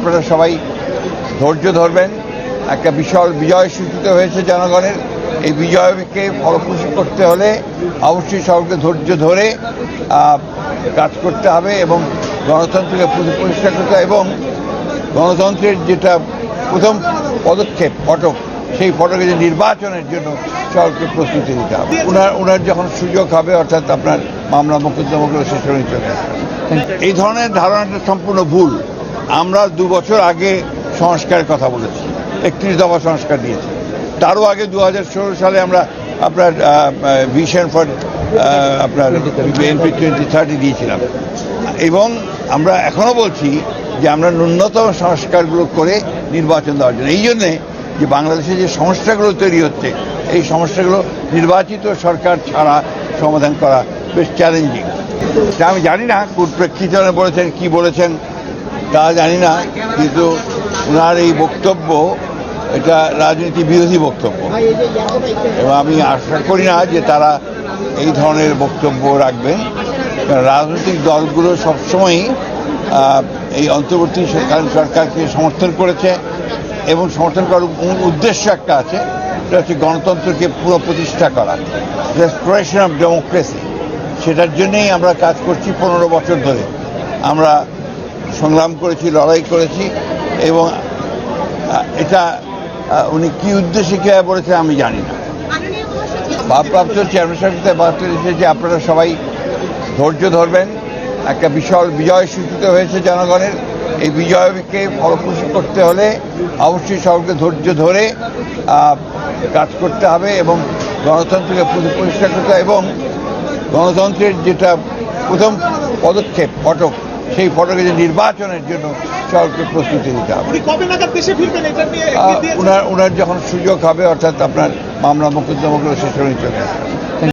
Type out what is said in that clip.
আপনারা সবাই ধৈর্য ধরবেন। একটা বিশাল বিজয় সূচিত হয়েছে জনগণের। এই বিজয়কে ফলপ্রসূ করতে হলে অবশ্যই সবাইকে ধৈর্য ধরে কাজ করতে হবে এবং গণতন্ত্রকে পুরো পরিষ্কার করতে এবং গণতন্ত্রের যেটা প্রথম পদক্ষেপ, ফটক, সেই ফটকে যে নির্বাচনের জন্য সবাইকে প্রস্তুতি নিতে হবে। ওনার ওনার যখন সুযোগ হবে, অর্থাৎ আপনার মামলা মোকদ্দমাগুলো শেষ হয়ে চলে এই ধরনের ধারণাটা সম্পূর্ণ ভুল। আমরা দু বছর আগে সংস্কারের কথা বলেছি, একত্রিশ দফা সংস্কার দিয়েছি। তারও আগে দু হাজার ষোলো সালে আমরা আপনার ভিশন ফর আপনার এনপি টোয়েন্টি থার্টি দিয়েছিলাম। এবং আমরা এখনও বলছি যে আমরা ন্যূনতম সংস্কারগুলো করে নির্বাচন দেওয়ার জন্য। এই জন্যে যে বাংলাদেশে যে সমস্যাগুলো তৈরি হচ্ছে, এই সমস্যাগুলো নির্বাচিত সরকার ছাড়া সমাধান করা বেশ চ্যালেঞ্জিং আমি জানি না, কোন প্রেক্ষিতে বলেছেন, কি বলেছেন তা জানি না, কিন্তু ওনার এই বক্তব্য, এটা রাজনীতি বিরোধী বক্তব্য। এবং আমি আশা করি না যে তারা এই ধরনের বক্তব্য রাখবেন রাজনৈতিক দলগুলো সবসময়ই এই অন্তর্বর্তী সরকার, সরকারকে সমর্থন করেছে এবং সমর্থন করার উদ্দেশ্য একটা আছে, সেটা হচ্ছে গণতন্ত্রকে পুরো প্রতিষ্ঠা করা রেস্টোরেশন অফ ডেমোক্রেসি সেটার জন্যেই আমরা কাজ করছি পনেরো বছর ধরে। আমরা সংগ্রাম করেছি, লড়াই করেছি এবং এটা উনি কি উদ্দেশ্যে কীভাবে বলেছেন আমি জানি না। ভারপ্রাপ্ত চেয়ারম্যান সাহেব বার্তা যে আপনারা সবাই ধৈর্য ধরবেন। একটা বিশাল বিজয় সূচিত হয়েছে জনগণের। এই বিজয়কে ফলপ্রসূ করতে হলে অবশ্যই সবাইকে ধৈর্য ধরে কাজ করতে হবে এবং গণতন্ত্রকে পুরো পরিষ্কার করতে এবং গণতন্ত্রের যেটা প্রথম পদক্ষেপ ফটক সেই ফটকে যে নির্বাচনের জন্য সরকারকে প্রস্তুতি নিতে হবে। ওনার ওনার যখন সুযোগ হবে অর্থাৎ আপনার মামলা মোকদ্দমাগুলো শেষ হয়ে চলে আসবে